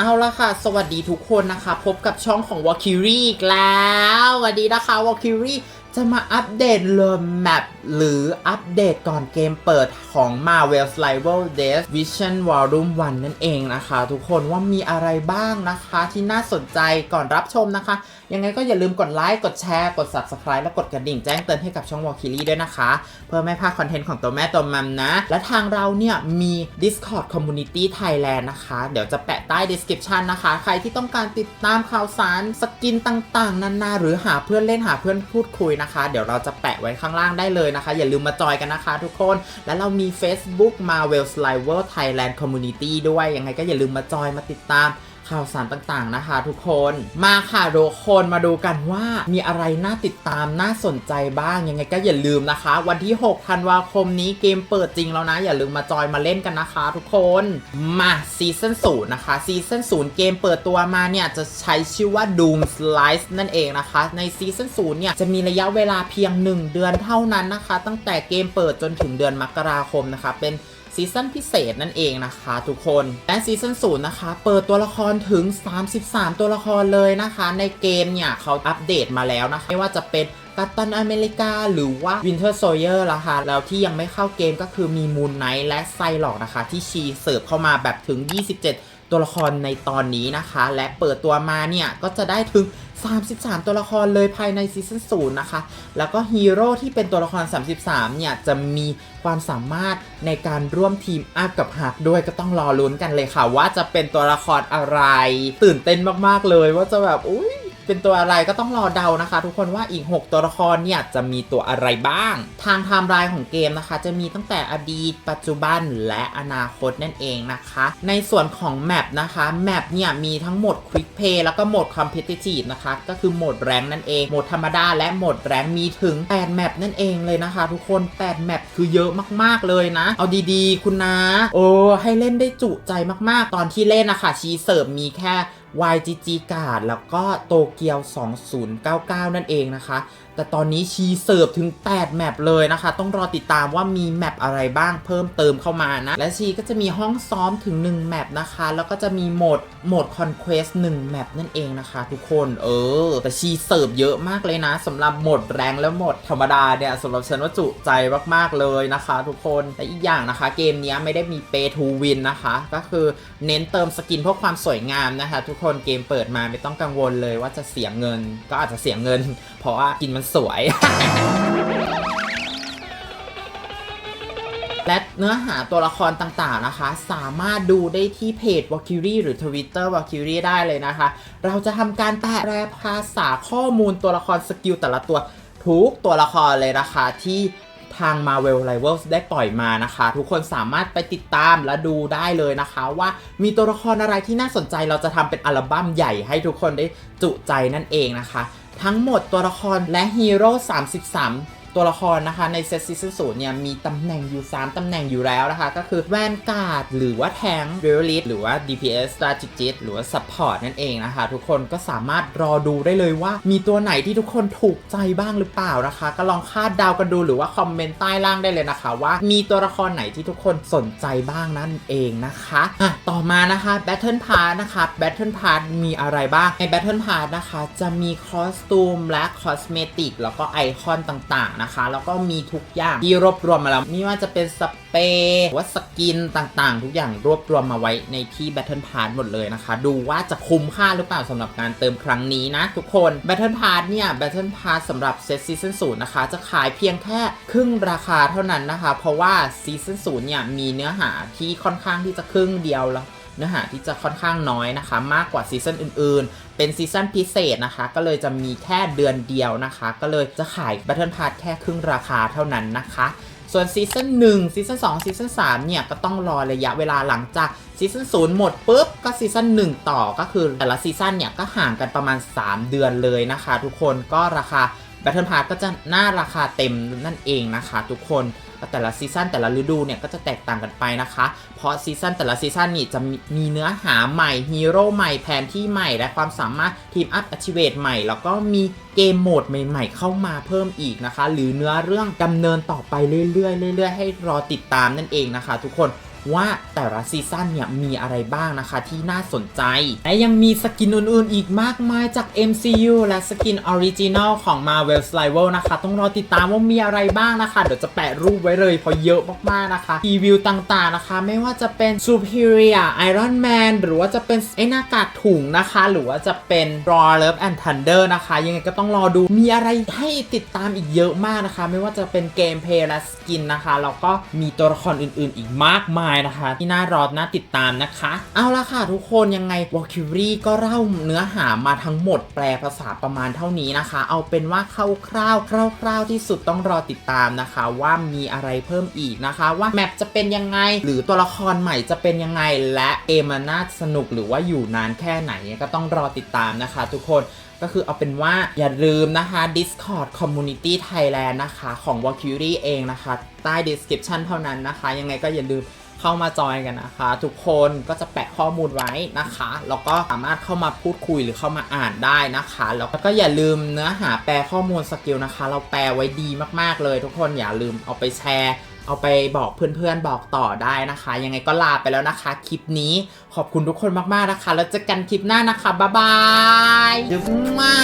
เอาละค่ะ สวัสดีทุกคนนะคะ พบกับช่องของ w a l k y r i อีกแล้วสวัสดีนะคะ w a l k y r i จะมาอัปเดตเรือแมปหรืออัปเดตก่อนเกมเปิดของ Marvel's Rival Death Vision Volume 1 นั่นเองนะคะ ทุกคนว่ามีอะไรบ้างนะคะที่น่าสนใจก่อนรับชมนะคะ ยังไงก็อย่าลืมกดไลค์ กดแชร์ กด Subscribe และกดกระดิ่งแจ้งเตือนให้กับช่อง w a l k y r i ด้วยนะคะ เพื่อไม่พลาดคอนเทนต์ของตัวแม่ตัวมัมนะ และทางเราเนี่ยมี Discord Community Thailand นะคะ เดี๋ยวจะแปะใต้ description นะคะ ใครที่ต้องการติดตามข่าวสารสกินต่างๆนานาหรือหาเพื่อนเล่นหาเพื่อนพูดคุยนะคะ เดี๋ยวเราจะแปะไว้ข้างล่างได้เลยนะคะ อย่าลืมมาจอยกันนะคะ ทุกคน และเรามี Facebook Marvel's Rival Thailand Community ด้วยยังไงก็อย่าลืมมาจอยมาติดตาม ข่าวสารต่างๆนะคะ ทุกคนมาค่ะทุกคนมาดูกันว่ามีอะไรน่าติดตามน่าสนใจบ้างยังไงก็อย่าลืมนะคะ วันที่6ธันวาคมนี้เกมเปิดจริงแล้วนะ อย่าลืมมาจอยมาเล่นกันนะคะ ทุกคนมาซีซั่นศูนย์นะคะซีซั่นศูนย์เกมเปิดตัวมาเนี่ยจะใช้ชื่อว่า Doom Slice นั่นเองนะคะ ในซีซั่นศูนย์เนี่ยจะมีระยะเวลาเพียง 1 เดือนเท่านั้นนะคะ ตั้งแต่เกมเปิดจนถึงเดือนมกราคมนะคะเป็น ซีซั่นพิเศษนั่นเองนะคะทุกคน และซีซั่นศูนย์นะคะ เปิดตัวละครถึง 33 ตัวละครเลยนะคะ ในเกมเนี่ยเขาอัปเดตมาแล้วนะคะไม่ว่าจะเป็นกัปตันอเมริกาหรือว่า Winter Soldier ละค่ะ แล้วที่ยังไม่เข้าเกมก็คือมีมูนไนท์และไซหลอกนะคะ ที่ชีเสิร์ฟเข้ามาแบบถึง 27 ตัวละครในตอนนี้นะคะ และเปิดตัวมาเนี่ยก็จะได้ถึง 33 ตัวละครเลยภายในซีซั่นศูนย์นะคะ แล้วก็ฮีโร่ที่เป็นตัวละคร 33 เนี่ย จะมีความสามารถในการร่วมทีมอัพกับฮักด้วยก็ต้องรอลุ้นกันเลยค่ะ ว่าจะเป็นตัวละครอะไร ตื่นเต้นมากๆเลยว่าจะแบบอุ้ย เป็นตัวอะไรก็ต้องรอเดานะคะ ทุกคนว่าอีก 6 ตัวละครเนี่ยจะมีตัวอะไรบ้าง ทางไทม์ไลน์ของเกมนะคะ จะมีตั้งแต่อดีต ปัจจุบันและอนาคตนั่นเองนะคะ ในส่วนของแมปนะคะแมปเนี่ยมีทั้งหมด Quick Play แล้วก็โหมด Competitive นะคะ ก็คือโหมดแรงนั่นเองโหมดธรรมดาและโหมดแรงมีถึง 8 แมปนั่นเองเลยนะคะ ทุกคน 8 แมปคือเยอะมากๆเลยนะ เอาดีๆ คุณนะ โอ้ให้เล่นได้จุใจมากๆ ตอนที่เล่นนะคะชีเสิร์ฟมีแค่ YGG การ์ดแล้วก็โตเกียว 2099 นั่นเองนะคะ แต่ตอนนี้ชีเสิร์ฟถึง 8 แมปเลยนะคะ ต้องรอติดตามว่ามีแมปอะไรบ้างเพิ่มเติมเข้ามานะ และชีก็จะมีห้องซ้อมถึง 1 แมปนะคะ แล้วก็จะมีโหมดโหมด Conquest 1แมปนั่นเองนะคะทุกคนเออ แต่ชีเสิร์ฟเยอะมากเลยนะสำหรับโหมดแรงและโหมดธรรมดาเนี่ยสำหรับฉันว่าจุใจมากๆเลยนะคะ ทุกคนแต่อีกอย่างนะคะ เกมนี้ไม่ได้มี Pay to Win นะคะ ก็คือเน้นเติมสกินเพื่อความสวยงามนะคะ ทุกคนเกมเปิดมาไม่ต้องกังวลเลยว่าจะเสียเงิน ก็อาจจะเสียเงิน เพราะว่ากินมันสวย และเนื้อหาตัวละครต่างๆนะคะ สามารถดูได้ที่เพจ w a l k y r i หรือ Twitter w a l k y r i ได้เลยนะคะ เราจะทำการแปลภาษาข้อมูลตัวละครสกิลแต่ละตัวทุกตัวละครเลยนะคะที่ ทาง Marvel Rivals ได้ปล่อยมานะคะ ทุกคนสามารถไปติดตามและดูได้เลยนะคะ ว่ามีตัวละครอะไรที่น่าสนใจเราจะทำเป็นอัลบั้มใหญ่ให้ทุกคนได้จุใจนั่นเองนะคะ ทั้งหมดตัวละครและฮีโร่33 ตัวละครนะคะในเซตซีซั่นศูนย์เนี่ยมีตำแหน่งอยู่ 3 ตำแหน่งอยู่แล้วนะคะ ก็คือแวนการ์ดหรือว่าแทงเรลิสหรือว่า DPS strategic หรือว่า Support นั่นเองนะคะ ทุกคนก็สามารถรอดูได้เลยว่า มีตัวไหนที่ทุกคนถูกใจบ้างหรือเปล่านะคะ ก็ลองคาดเดากันดูหรือว่าคอมเมนต์ใต้ล่างได้เลยนะคะ ว่ามีตัวละครไหนที่ทุกคนสนใจบ้างนั่นเองนะคะอะต่อมานะคะ Battle Pass นะคะ Battle Pass มีอะไรบ้างใน Battle Pass นะคะจะมีคอสตูมและคอสเมติกแล้วก็ไอคอนต่างๆนะคะแล้วก็มีทุกอย่างที่รวบรวมมาแล้วไม่ว่าจะเป็นสเปรย์ว่าสกินต่างๆ ทุกอย่างรวบรวมมาไว้ในที่ Battle Pass หมดเลยนะคะ ดูว่าจะคุ้มค่าหรือเปล่าสำหรับการเติมครั้งนี้นะ ทุกคน Battle Pass เนี่ย Battle Pass สำหรับเซตซีซั่นศูนย์นะคะ จะขายเพียงแค่ครึ่งราคาเท่านั้นนะคะ เพราะว่าซีซั่นศูนย์เนี่ยมีเนื้อหาที่ค่อนข้างที่จะครึ่งเดียวแล้ว เนื้อหาที่จะค่อนข้างน้อยนะคะ มากกว่าซีซั่นอื่นๆ เป็นซีซั่นพิเศษนะคะ ก็เลยจะมีแค่เดือนเดียวนะคะ ก็เลยจะขาย Battle Pass แค่ครึ่งราคาเท่านั้นนะคะส่วนซีซั่น1ซีซั่น2ซีซั่น3เนี่ย ก็ต้องรอระยะเวลาหลังจากซีซั่น0หมดปุ๊บ ก็ซีซั่น1 ต่อก็คือแต่ละซีซั่นเนี่ย ก็ห่างกันประมาณ 3 เดือนเลยนะคะ ทุกคนก็ราคา Battle Pass ก็จะหน้าราคาเต็มนั่นเองนะคะ ทุกคน แต่ละซีซั่นแต่ละฤดูเนี่ยก็จะแตกต่างกันไปนะคะ เพราะซีซั่นแต่ละซีซั่นนี่จะมีเนื้อหาใหม่ฮีโร่ใหม่แผนที่ใหม่และความสามารถทีมอัพอัชิเวตใหม่ แล้วก็มีเกมโหมดใหม่ ๆ เข้ามาเพิ่มอีกนะคะ หรือเนื้อเรื่องดำเนินต่อไปเรื่อยๆเรื่อยๆให้รอติดตามนั่นเองนะคะ ทุกคน ว่าแต่ละซีซั่นเนี่ยมีอะไรบ้างนะคะที่น่าสนใจ และยังมีสกินอื่นๆ อีกมากมายจาก MCU และสกินออริจินอลของ Marvel Rival นะคะ ต้องรอติดตามว่ามีอะไรบ้างนะคะ เดี๋ยวจะแปะรูปไว้เลยเพราะเยอะมากๆนะคะรีวิวต่างๆนะคะ ไม่ว่าจะเป็น Superior Iron Man หรือว่าจะเป็นไอ้หน้ากากถุงนะคะ หรือว่าจะเป็น Raw Love and Thunder นะคะ ยังไงก็ต้องรอดูมีอะไรให้ติดตามอีกเยอะมากนะคะ ไม่ว่าจะเป็นเกมเพลย์และสกินนะคะแล้วก็มีตัวละครอื่นๆ อีกมากมายนะคะ ที่น่ารอน่าติดตามนะคะ เอาละค่ะทุกคนยังไง w a l k y r i ก็เล่าเนื้อหามาทั้งหมดแปลภาษาประมาณเท่านี้นะคะ เอาเป็นว่าคร่าวๆคร่าวๆที่สุดต้องรอติดตามนะคะ ว่ามีอะไรเพิ่มอีกนะคะ ว่าแมปจะเป็นยังไง หรือตัวละครใหม่จะเป็นยังไง และเกมมันน่าสนุกหรือว่าอยู่นานแค่ไหนก็ต้องรอติดตามนะคะ ทุกคนก็คือเอาเป็นว่าอย่าลืมนะคะ Discord Community Thailand นะคะ ของ w a l k y r i เองนะคะ ใต้ description เท่านั้นนะคะ ยังไงก็อย่าลืม เข้ามาจอยกันนะคะ ทุกคนก็จะแปะข้อมูลไว้นะคะ แล้วก็สามารถเข้ามาพูดคุยหรือเข้ามาอ่านได้นะคะ แล้วก็อย่าลืมเนื้อหาแปลข้อมูลสกิลนะคะ เราแปลไว้ดีมากๆเลย ทุกคนอย่าลืมเอาไปแชร์เอาไปบอกเพื่อนๆบอกต่อได้นะคะ ยังไงก็ลาไปแล้วนะคะ คลิปนี้ขอบคุณทุกคนมากๆนะคะ แล้วเจอกันคลิปหน้านะคะบ๊ายบายมา